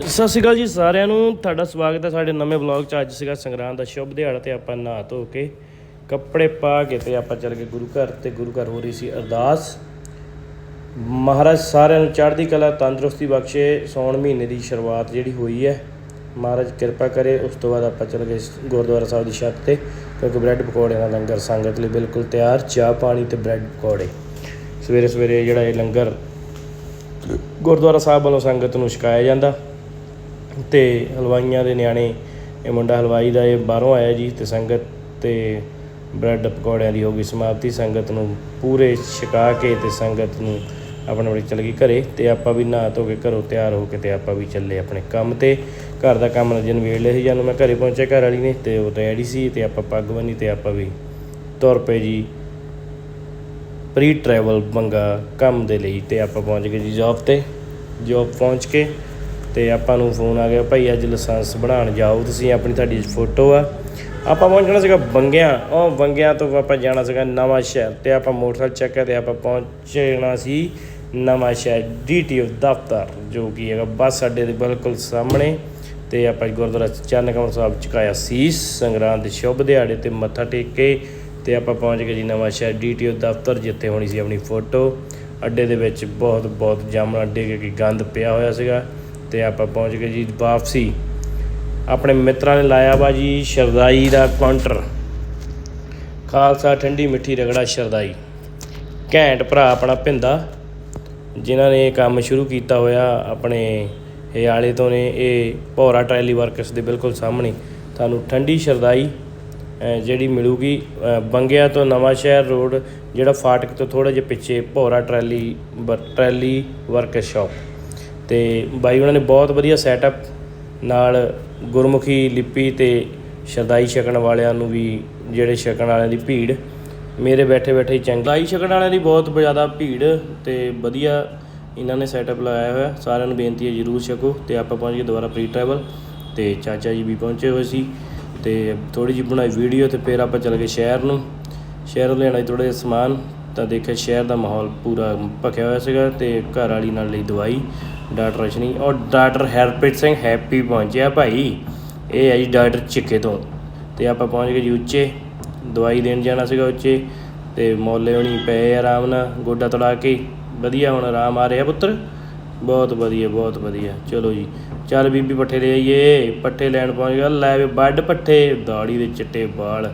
ਸਤਿ ਸ਼੍ਰੀ ਅਕਾਲ ਜੀ ਸਾਰਿਆਂ ਨੂੰ। ਤੁਹਾਡਾ ਸਵਾਗਤ ਹੈ ਸਾਡੇ ਨਵੇਂ ਵਲੌਗ 'ਚ। ਅੱਜ ਸੀਗਾ ਸੰਗਰਾਂਦ ਦਾ ਸ਼ੁਭ ਦਿਹਾੜਾ ਤੇ ਆਪਾਂ ਨਹਾ ਧੋ ਕੇ ਕੱਪੜੇ ਪਾ ਕੇ ਤੇ ਆਪਾਂ ਚੱਲ ਗਏ ਗੁਰੂ ਘਰ ਤੇ ਗੁਰੂ ਘਰ ਹੋ ਰਹੀ ਸੀ ਅਰਦਾਸ। ਮਹਾਰਾਜ ਸਾਰਿਆਂ ਨੂੰ ਚੜ੍ਹਦੀ ਕਲਾ, ਤੰਦਰੁਸਤੀ ਬਖਸ਼ੇ ਸੌਣ ਮਹੀਨੇ ਦੀ ਸ਼ੁਰੂਆਤ ਜਿਹੜੀ ਹੋਈ ਹੈ। ਮਹਾਰਾਜ ਕਿਰਪਾ ਕਰੇ, ਉਸ ਤੋਂ ਬਾਅਦ ਆਪਾਂ ਚੱਲ ਗਏ ਗੁਰਦੁਆਰਾ ਸਾਹਿਬ ਦੀ ਛੱਤ ਤੇ ਕਿਉਂਕਿ ਬ੍ਰੈਡ ਪਕੌੜੇ ਦਾ ਲੰਗਰ ਸੰਗਤ ਲਈ ਬਿਲਕੁਲ ਤਿਆਰ। ਚਾਹ, ਪਾਣੀ ਤੇ ਬ੍ਰੈਡ ਪਕੌੜੇ। ਸਵੇਰੇ ਸਵੇਰੇ ਜਿਹੜਾ ਇਹ ਲੰਗਰ ਗੁਰਦੁਆਰਾ ਸਾਹਿਬ ਵੱਲੋਂ ਸੰਗਤ ਨੂੰ ਛਕਾਇਆ ਜਾਂਦਾ। ਤੇ ਹਲਵਾਈਆਂ ਦੇ ਨਿਆਣੇ, ਇਹ ਮੁੰਡਾ ਹਲਵਾਈ ਦਾ ਇਹ ਬਾਹਰੋਂ ਆਇਆ ਜੀ ਤੇ ਸੰਗਤ ਤੇ ਬ੍ਰੈਡ ਪਕੌੜਿਆਂ ਦੀ ਹੋ ਗਈ ਸਮਾਪਤੀ। ਸੰਗਤ ਨੂੰ ਪੂਰੇ ਛਕਾ ਕੇ ਤੇ ਸੰਗਤ ਨੂੰ ਆਪਣੇ ਆਪਣੇ ਚੱਲ ਗਈ ਘਰੇ ਤੇ ਆਪਾਂ ਵੀ ਨਹਾ ਧੋ ਕੇ ਘਰੋਂ ਤਿਆਰ ਹੋ ਕੇ ਤੇ ਆਪਾਂ ਵੀ ਚੱਲੇ ਆਪਣੇ ਕੰਮ ਤੇ। ਘਰ ਦਾ ਕੰਮ ਨਜਨ ਵੇੜ ਲਿਆ ਸੀ ਜਦੋਂ ਮੈਂ ਘਰੇ ਪਹੁੰਚਿਆ ਘਰ ਵਾਲੀ ਨੇ ਤੇ ਉਹ ਰੈਡੀ ਸੀ ਤੇ ਆਪਾਂ ਪੱਗ ਬੰਨੀ ਤੇ ਆਪਾਂ ਵੀ ਤੁਰ ਪਏ ਜੀ। ਪ੍ਰੀ ਟਰੈਵਲ ਮੰਗਾ ਕੰਮ ਦੇ ਲਈ ਤੇ ਆਪਾਂ ਪਹੁੰਚ ਗਏ ਜੀ ਜੌਬ ਤੇ। ਜੌਬ ਪਹੁੰਚ ਕੇ ਤੇ ਆਪਾਂ ਨੂੰ ਫੋਨ ਆ ਗਿਆ, ਭਾਈ ਅੱਜ ਲਾਇਸੈਂਸ ਬਣਾਉਣ ਜਾਓ, ਤੁਸੀਂ ਆਪਣੀ ਤੁਹਾਡੀ ਫੋਟੋ ਆ। ਆਪਾਂ ਪਹੁੰਚਣਾ ਸੀਗਾ ਬੰਗਿਆਂ, ਉਹ ਬੰਗਿਆਂ ਤੋਂ ਆਪਾਂ ਜਾਣਾ ਸੀਗਾ ਨਵਾਂ ਸ਼ਹਿਰ ਤੇ ਆਪਾਂ ਮੋਟਰਸਾਈਕਲ ਚੱਕਿਆ ਤੇ ਆਪਾਂ ਪਹੁੰਚਣਾ ਸੀ ਨਵਾਂ ਸ਼ਹਿਰ ਡੀਟੀਓ ਦਫ਼ਤਰ, ਜੋ ਕਿ ਹੈਗਾ ਬੱਸ ਅੱਡੇ ਦੇ ਬਿਲਕੁਲ ਸਾਹਮਣੇ ਤੇ ਆਪਾਂ ਗੁਰਦੁਆਰਾ ਚਰਨ ਕਮਲ ਸਾਹਿਬ ਚੁਕਾਇਆ ਸੀਸ ਸੰਗਰਾਂਦ ਦੇ ਸ਼ੁਭ ਦਿਹਾੜੇ ਤੇ ਮੱਥਾ ਟੇਕ ਕੇ ਤੇ ਆਪਾਂ ਪਹੁੰਚ ਗਏ ਜੀ ਨਵਾਂ ਸ਼ਹਿਰ ਡੀਟੀਓ ਦਫ਼ਤਰ, ਜਿੱਥੇ ਹੋਣੀ ਸੀ ਆਪਣੀ ਫੋਟੋ। ਅੱਡੇ ਦੇ ਵਿੱਚ ਬਹੁਤ ਬਹੁਤ ਜਾਮਣ ਅੱਡੇ ਕਿ ਗੰਦ ਪਿਆ ਹੋਇਆ ਸੀਗਾ। ਤੇ ਆਪਾਂ ਪਹੁੰਚ ਗਏ ਜੀ ਵਾਪਸੀ। ਆਪਣੇ ਮਿੱਤਰਾਂ ਨੇ ਲਾਇਆ ਵਾ ਜੀ ਸ਼ਰਦਾਈ ਦਾ ਕਾਊਂਟਰ। ਖਾਲਸਾ ਠੰਡੀ ਮਿੱਠੀ ਰਗੜਾ ਸ਼ਰਦਾਈ। ਘੈਂਟ ਭਰਾ ਆਪਣਾ ਭਿੰਦਾ, ਜਿਨ੍ਹਾਂ ਨੇ ਇਹ ਕੰਮ ਸ਼ੁਰੂ ਕੀਤਾ ਹੋਇਆ ਆਪਣੇ ਹਿਆਲੇ ਤੋਂ ਨੇ, ਇਹ ਭੌਰਾ ਟਰੈਲੀ ਵਰਕਸ ਦੇ ਬਿਲਕੁਲ ਸਾਹਮਣੇ। ਤੁਹਾਨੂੰ ਠੰਡੀ ਸ਼ਰਦਾਈ ਜਿਹੜੀ ਮਿਲੂਗੀ ਅਹ ਬੰਗਿਆ ਤੋਂ ਨਵਾਂ ਸ਼ਹਿਰ ਰੋਡ, ਜਿਹੜਾ ਫਾਟਕ ਤੋਂ ਥੋੜਾ ਜਿਹਾ ਪਿੱਛੇ ਭੌਰਾ ਟਰੈਲੀ ਵਰ- ਟਰੈਲੀ ਵਰਕਸ਼ਾਪ ਤੇ ਬਾਈ ਉਹਨਾਂ ਨੇ ਬਹੁਤ ਵਧੀਆ ਸੈਟਅਪ ਨਾਲ ਗੁਰਮੁਖੀ ਲਿਪੀ ਤੇ ਸ਼ਰਦਾਈ ਛਕਣ ਵਾਲਿਆਂ ਨੂੰ ਵੀ ਜਿਹੜੇ ਛਕਣ ਵਾਲਿਆਂ ਦੀ ਭੀੜ, ਮੇਰੇ ਬੈਠੇ ਬੈਠੇ ਹੀ ਚੰਗੀ ਸ਼ਰਦਾਈ ਛਕਣ ਵਾਲਿਆਂ ਦੀ ਬਹੁਤ ਜ਼ਿਆਦਾ ਭੀੜ ਤੇ ਵਧੀਆ ਇਹਨਾਂ ਨੇ ਸੈਟਅਪ ਲਾਇਆ ਹੋਇਆ। ਸਾਰਿਆਂ ਨੂੰ ਬੇਨਤੀ ਹੈ ਜਰੂਰ ਛਕੋ ਤੇ ਆਪਾਂ ਪਹੁੰਚ ਗਏ ਦੁਬਾਰਾ ਪ੍ਰੀ ਟਰੈਵਲ ਤੇ ਚਾਚਾ ਜੀ ਵੀ ਪਹੁੰਚੇ ਹੋਏ ਸੀ ਤੇ ਥੋੜੀ ਜਿਹੀ ਬਣਾਈ ਵੀਡੀਓ ਤੇ ਫਿਰ ਆਪਾਂ ਚੱਲ ਗਏ ਸ਼ਹਿਰ ਨੂੰ। ਸ਼ਹਿਰ ਲੈਣਾ ਥੋੜਾ ਜਿਹਾ ਸਮਾਨ ਤਾਂ ਦੇਖਿਆ ਸ਼ਹਿਰ ਦਾ ਮਾਹੌਲ ਪੂਰਾ ਭਖਿਆ ਹੋਇਆ ਸੀਗਾ ਤੇ ਘਰ ਵਾਲੀ ਨਾਲ ਲਈ ਦਵਾਈ। ਡਾਕਟਰ ਰਸ਼ਨੀ, ਔਰ ਡਾਕਟਰ ਹਰਪ੍ਰੀਤ ਸਿੰਘ, ਹੈਪੀ ਪਹੁੰਚਿਆ ਭਾਈ। ਇਹ ਹੈ ਜੀ ਡਾਕਟਰ ਚਿੱਕੇ ਤੋਂ। ਤੇ ਆਪਾਂ ਪਹੁੰਚ ਗਏ ਜੀ ਉੱਚੇ। ਦਵਾਈ ਦੇਣ ਜਾਣਾ ਸੀਗਾ ਉੱਚੇ। ਤੇ ਮੌਲੇ ਹੋਣੀ ਪਏ ਆਰਾਮ ਨਾਲ, ਗੋਡਾ ਤੜਾ ਕੇ। ਵਧੀਆ ਹੁਣ ਆਰਾਮ ਆ ਰਿਹਾ ਪੁੱਤਰ। ਬਹੁਤ ਵਧੀਆ ਬਹੁਤ ਵਧੀਆ। ਚਲੋ ਜੀ, ਚੱਲ ਬੀਬੀ ਪੱਠੇ ਲੈ ਆਈਏ। ਪੱਠੇ ਲੈਣ ਪਹੁੰਚ ਗਿਆ, ਲੈ ਵੇ ਵੱਡ ਪੱਠੇ। ਦਾੜੀ ਦੇ ਚਿੱਟੇ ਵਾਲ।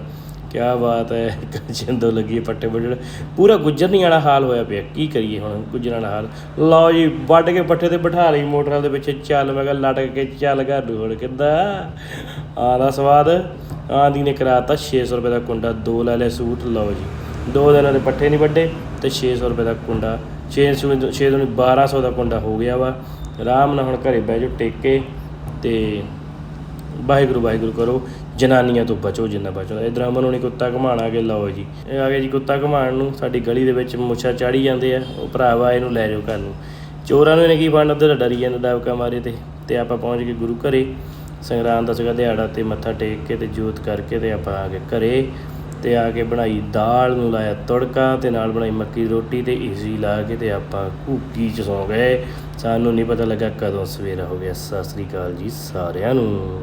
ਕਿਆ ਬਾਤ ਹੈ ਜਿੰਦੋ ਲੱਗੀ ਹੈ ਪੱਟੇ ਵੱਢਣ ਪੂਰਾ ਗੁੱਜਰਨੀ ਵਾਲਾ ਹਾਲ ਹੋਇਆ ਪਿਆ, ਕੀ ਕਰੀਏ ਹੁਣ ਗੁੱਜਰਾਂ ਵਾਲਾ ਹਾਲ। ਲਓ ਜੀ, ਵੱਢ ਕੇ ਪੱਠੇ ਤੇ ਬਿਠਾ ਲਈ, ਮੋਟਰਾਂ ਦੇ ਪਿੱਛੇ ਚੱਲ, ਮੈਂ ਕਿਹਾ ਲਟਕ ਕੇ ਚੱਲ ਘਰ ਨੂੰ ਹੁਣ ਕਿੱਦਾਂ? ਆਹ ਸਵਾਦ ਆਂਦੀ ਨੇ ਕਰਾਤਾ 600 ਰੁਪਏ ਦਾ ਕੁੰਡਾ, ਦੋ ਲੈ ਲਿਆ ਸੂਟ, ਲਓ ਜੀ। ਦੋ ਦਿਨਾਂ ਦੇ ਪੱਠੇ ਨਹੀਂ ਵੱਡੇ ਤੇ 600 ਰੁਪਏ ਦਾ ਕੁੰਡਾ 600 6 ਤੋਂ 1200 ਦਾ ਕੁੰਡਾ ਹੋ ਗਿਆ ਵਾ। ਆਰਾਮ ਨਾਲ ਹੁਣ ਘਰੇ ਬਹਿ ਜਾਓ, ਟੇਕੇ ਕੇ ਤੇ ਵਾਹਿਗੁਰੂ ਵਾਹਿਗੁਰੂ ਕਰੋ। ਜਨਾਨੀਆਂ ਤੋਂ ਬਚੋ, ਜਿੰਨਾ ਬਚੋ। ਇਧਰ ਅਮਨ ਹੁਣੀ ਕੁੱਤਾ ਘਮਾਣ ਆ ਕੇ ਲਓ ਜੀ। ਇਹ ਆ ਗਏ ਜੀ ਕੁੱਤਾ ਘਮਾਣ ਨੂੰ। ਸਾਡੀ ਗਲੀ ਦੇ ਵਿੱਚ ਮੁੱਛਾ ਚਾੜੀ ਜਾਂਦੇ ਆ। ਉਹ ਭਰਾਵਾ ਇਹਨੂੰ ਲੈ ਜਾਓ ਘਰ ਨੂੰ। ਚੋਰਾਂ ਨੂੰ ਇਹਨੇ ਕੀ ਫੜਨਾ ਉਧਰ ਡਰੀ ਜਾਂਦਾ ਡਾਬਕਾ ਮਾਰੇ ਤੇ। ਤੇ ਆਪਾਂ ਪਹੁੰਚ ਗਏ ਗੁਰੂ ਘਰੇ। ਸੰਗਰਾਂਦ ਦਾ ਸੀਗਾ ਦਿਹਾੜਾ ਤੇ ਮੱਥਾ ਟੇਕ ਕੇ ਤੇ ਜੋਤ ਕਰਕੇ ਤੇ ਆਪਾਂ ਆ ਗਏ ਘਰੇ। ਤੇ ਆ ਕੇ ਬਣਾਈ ਦਾਲ ਨੂੰ ਲਾਇਆ ਤੜਕਾ ਤੇ ਨਾਲ ਬਣਾਈ ਮੱਕੀ ਦੀ ਰੋਟੀ ਤੇ ਈਜ਼ੀ ਲਾ ਕੇ ਤੇ ਆਪਾਂ ਘੂਕੀ ਚ ਸੌ ਗਏ। ਸਾਨੂੰ ਨਹੀਂ ਪਤਾ ਲੱਗਾ ਕਦੋਂ ਸਵੇਰਾ ਹੋ ਗਿਆ। ਸਤਿ ਸ੍ਰੀ ਅਕਾਲ ਜੀ ਸਾਰਿਆਂ ਨੂੰ।